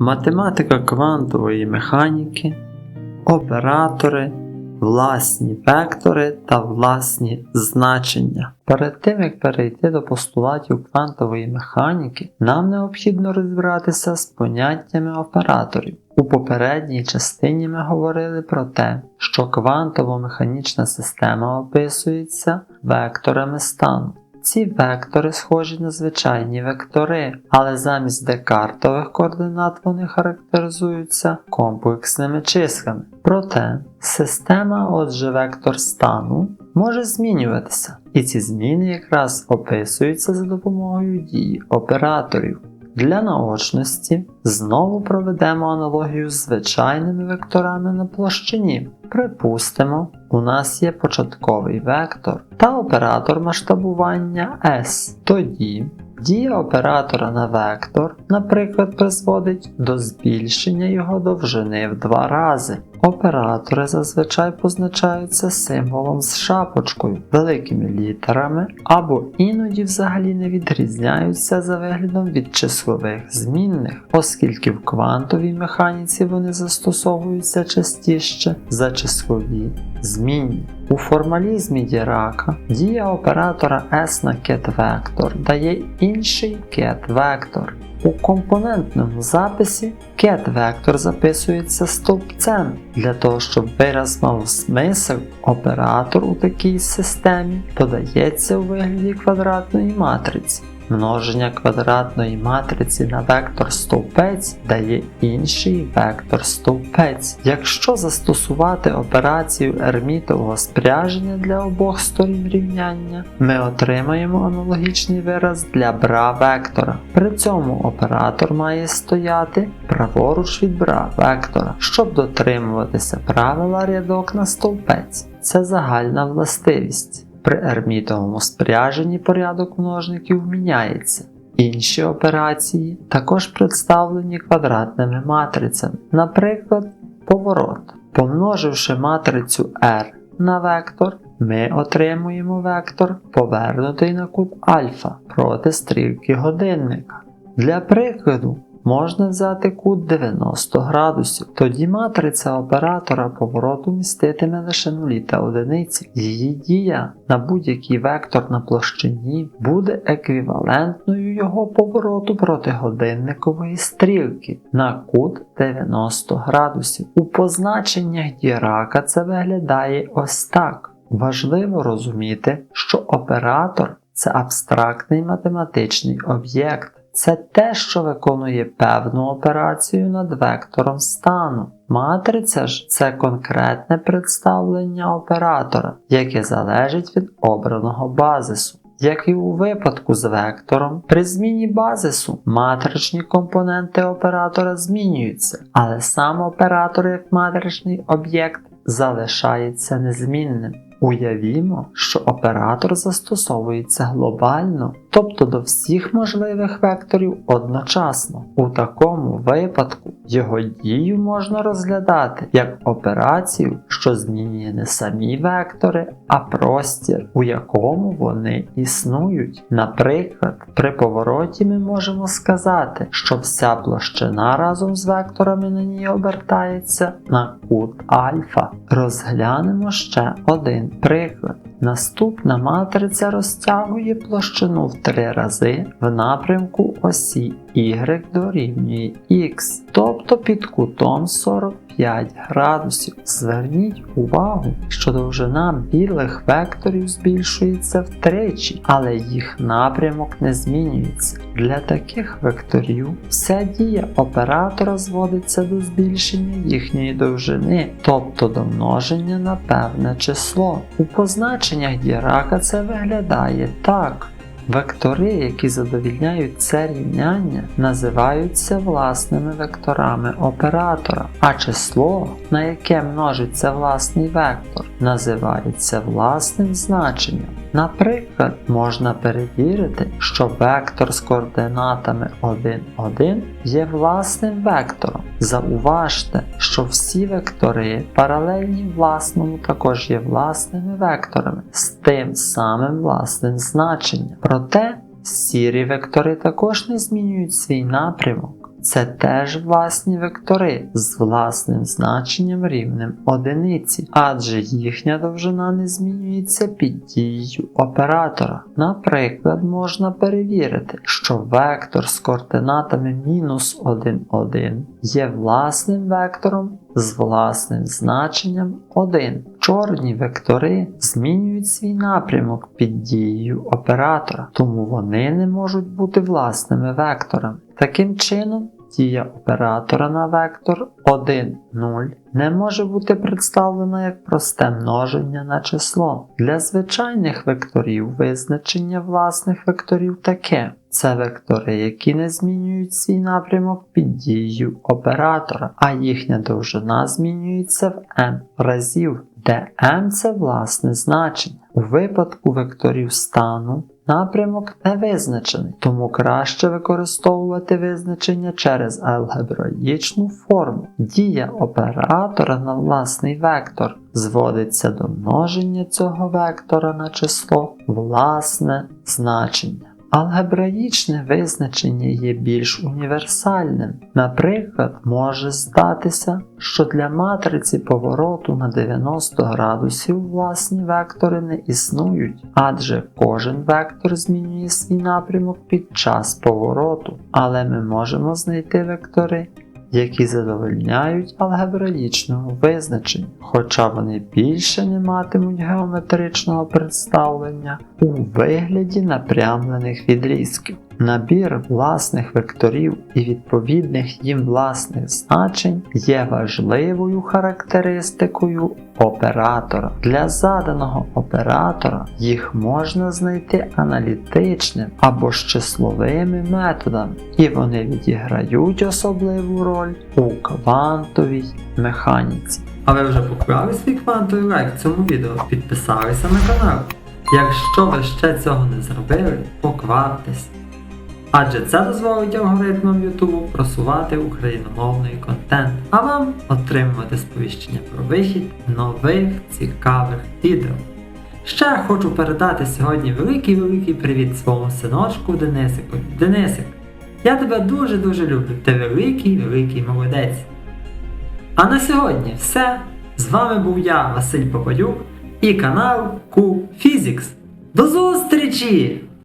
математика квантової механіки, оператори, власні вектори та власні значення. Перед тим як перейти до постулатів квантової механіки, нам необхідно розібратися з поняттями операторів. У попередній частині ми говорили про те, що квантово-механічна система описується векторами стану. Ці вектори схожі на звичайні вектори, але замість декартових координат вони характеризуються комплексними числами. Проте система, отже, вектор стану, може змінюватися, і ці зміни якраз описуються за допомогою дії операторів. Для наочності знову проведемо аналогію з звичайними векторами на площині. Припустимо, у нас є початковий вектор та оператор масштабування S. Тоді дія оператора на вектор, наприклад, призводить до збільшення його довжини в два рази. Оператори зазвичай позначаються символом з шапочкою, великими літерами або іноді взагалі не відрізняються за виглядом від числових змінних, оскільки в квантовій механіці вони застосовуються частіше за числові змінні. У формалізмі Дірака дія оператора S на кет-вектор дає інший ket-вектор. У компонентному записі ket-вектор записується стовпцем. Для того, щоб вираз мав смисл, оператор у такій системі подається у вигляді квадратної матриці. Множення квадратної матриці на вектор стовпець дає інший вектор стовпець. Якщо застосувати операцію ермітового спряження для обох сторін рівняння, ми отримаємо аналогічний вираз для бра вектора. При цьому оператор має стояти праворуч від бра вектора, щоб дотримуватися правила рядок на стовпець. Це загальна властивість. При ермітовому спряженні порядок множників міняється. Інші операції також представлені квадратними матрицями, наприклад, поворот. Помноживши матрицю R на вектор, ми отримуємо вектор, повернутий на кут альфа проти стрілки годинника. Для прикладу, можна взяти кут 90 градусів. Тоді матриця оператора повороту міститиме лише нулі та одиниці. Її дія на будь-який вектор на площині буде еквівалентною його повороту проти годинникової стрілки на кут 90 градусів. У позначеннях Дірака це виглядає ось так. Важливо розуміти, що оператор це абстрактний математичний об'єкт. Це те, що виконує певну операцію над вектором стану. Матриця ж це конкретне представлення оператора, яке залежить від обраного базису. Як і у випадку з вектором, при зміні базису матричні компоненти оператора змінюються, але сам оператор як матричний об'єкт залишається незмінним. Уявімо, що оператор застосовується глобально, тобто до всіх можливих векторів одночасно. У такому випадку його дію можна розглядати як операцію, що змінює не самі вектори, а простір, у якому вони існують. Наприклад, при повороті ми можемо сказати, що вся площина разом з векторами на ній обертається на кут альфа. Розглянемо ще один приклад. Наступна матриця розтягує площину в три рази в напрямку осі y дорівнює x, тобто під кутом 45 градусів. Зверніть увагу, що довжина білих векторів збільшується втричі, але їх напрямок не змінюється. Для таких векторів вся дія оператора зводиться до збільшення їхньої довжини, тобто до множення на певне число. У позначеннях Дірака це виглядає так. Вектори, які задовільняють це рівняння, називаються власними векторами оператора, а число, на яке множиться власний вектор, називається власним значенням. Наприклад, можна перевірити, що вектор з координатами 1, 1 є власним вектором. Зауважте, що всі вектори, паралельні власному, також є власними векторами з тим самим власним значенням. Проте сірі вектори також не змінюють свій напрямок. Це теж власні вектори з власним значенням рівнем одиниці, адже їхня довжина не змінюється під дією оператора. Наприклад, можна перевірити, що вектор з координатами мінус 1, 1 є власним вектором з власним значенням 1. Чорні вектори змінюють свій напрямок під дією оператора, тому вони не можуть бути власними векторами. Таким чином, дія оператора на вектор 1, 0 не може бути представлена як просте множення на число. Для звичайних векторів визначення власних векторів таке. Це вектори, які не змінюють свій напрямок під дією оператора, а їхня довжина змінюється в m разів, де m це власне значення. У випадку векторів стану напрямок не визначений, тому краще використовувати визначення через алгебраїчну форму. Дія оператора на власний вектор зводиться до множення цього вектора на число власне значення. Алгебраїчне визначення є більш універсальним. Наприклад, може статися, що для матриці повороту на 90 градусів власні вектори не існують, адже кожен вектор змінює свій напрямок під час повороту, але ми можемо знайти вектори, які задовольняють алгебраїчному визначення, хоча вони більше не матимуть геометричного представлення у вигляді напрямлених відрізків. Набір власних векторів і відповідних їм власних значень є важливою характеристикою оператора. Для заданого оператора їх можна знайти аналітичним або ж числовими методами, і вони відіграють особливу роль у квантовій механіці. А ви вже поклали свій квантовий лайк цьому відео, підписалися на канал. Якщо ви ще цього не зробили, покваптесь. Адже це дозволить алгоритмам YouTube просувати україномовний контент, а вам отримувати сповіщення про вихід нових цікавих відео. Ще хочу передати сьогодні великий-великий привіт своєму синочку Денисику. Денисик, я тебе дуже-дуже люблю, ти великий-великий молодець. А на сьогодні все. З вами був я, Василь Попадюк, і канал Q Physics. До зустрічі!